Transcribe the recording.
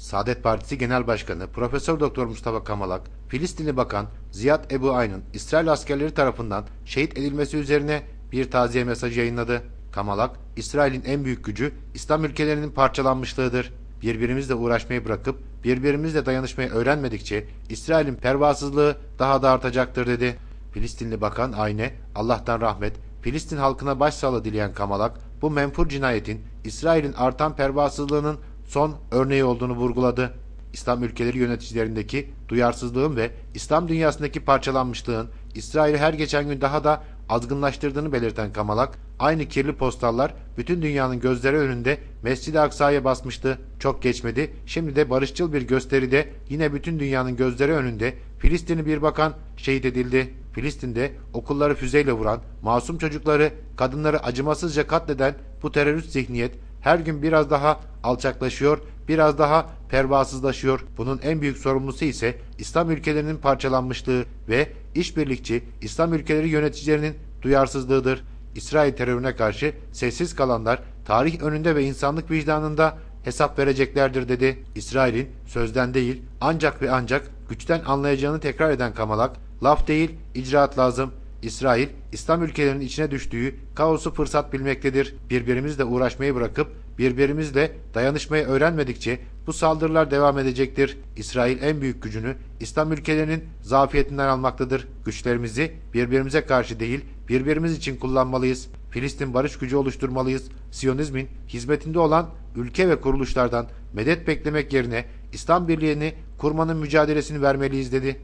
Saadet Partisi Genel Başkanı Profesör Doktor Mustafa Kamalak, Filistinli Bakan Ziyad Ebu Ayn'ın İsrail askerleri tarafından şehit edilmesi üzerine bir taziye mesajı yayınladı. Kamalak, İsrail'in en büyük gücü İslam ülkelerinin parçalanmışlığıdır. Birbirimizle uğraşmayı bırakıp birbirimizle dayanışmayı öğrenmedikçe İsrail'in pervasızlığı daha da artacaktır dedi. Filistinli Bakan Ayne, Allah'tan rahmet, Filistin halkına başsağlığı dileyen Kamalak, bu menfur cinayetin İsrail'in artan pervasızlığının son örneği olduğunu vurguladı. İslam ülkeleri yöneticilerindeki duyarsızlığın ve İslam dünyasındaki parçalanmışlığın İsrail'i her geçen gün daha da azgınlaştırdığını belirten Kamalak, aynı kirli postallar bütün dünyanın gözleri önünde Mescid-i Aksa'ya basmıştı. Çok geçmedi, şimdi de barışçıl bir gösteride yine bütün dünyanın gözleri önünde Filistinli bir bakan şehit edildi. Filistin'de okulları füzeyle vuran, masum çocukları, kadınları acımasızca katleden bu terörist zihniyet her gün biraz daha alçaklaşıyor, biraz daha pervasızlaşıyor. Bunun en büyük sorumlusu ise İslam ülkelerinin parçalanmışlığı ve işbirlikçi İslam ülkeleri yöneticilerinin duyarsızlığıdır. İsrail terörüne karşı sessiz kalanlar tarih önünde ve insanlık vicdanında hesap vereceklerdir dedi. İsrail'in sözden değil ancak ve ancak güçten anlayacağını tekrar eden Kamalak, laf değil icraat lazım. İsrail, İslam ülkelerinin içine düştüğü kaosu fırsat bilmektedir. Birbirimizle uğraşmayı bırakıp birbirimizle dayanışmayı öğrenmedikçe bu saldırılar devam edecektir. İsrail en büyük gücünü İslam ülkelerinin zafiyetinden almaktadır. Güçlerimizi birbirimize karşı değil, birbirimiz için kullanmalıyız. Filistin barış gücü oluşturmalıyız. Siyonizmin hizmetinde olan ülke ve kuruluşlardan medet beklemek yerine İslam birliğini kurmanın mücadelesini vermeliyiz dedi.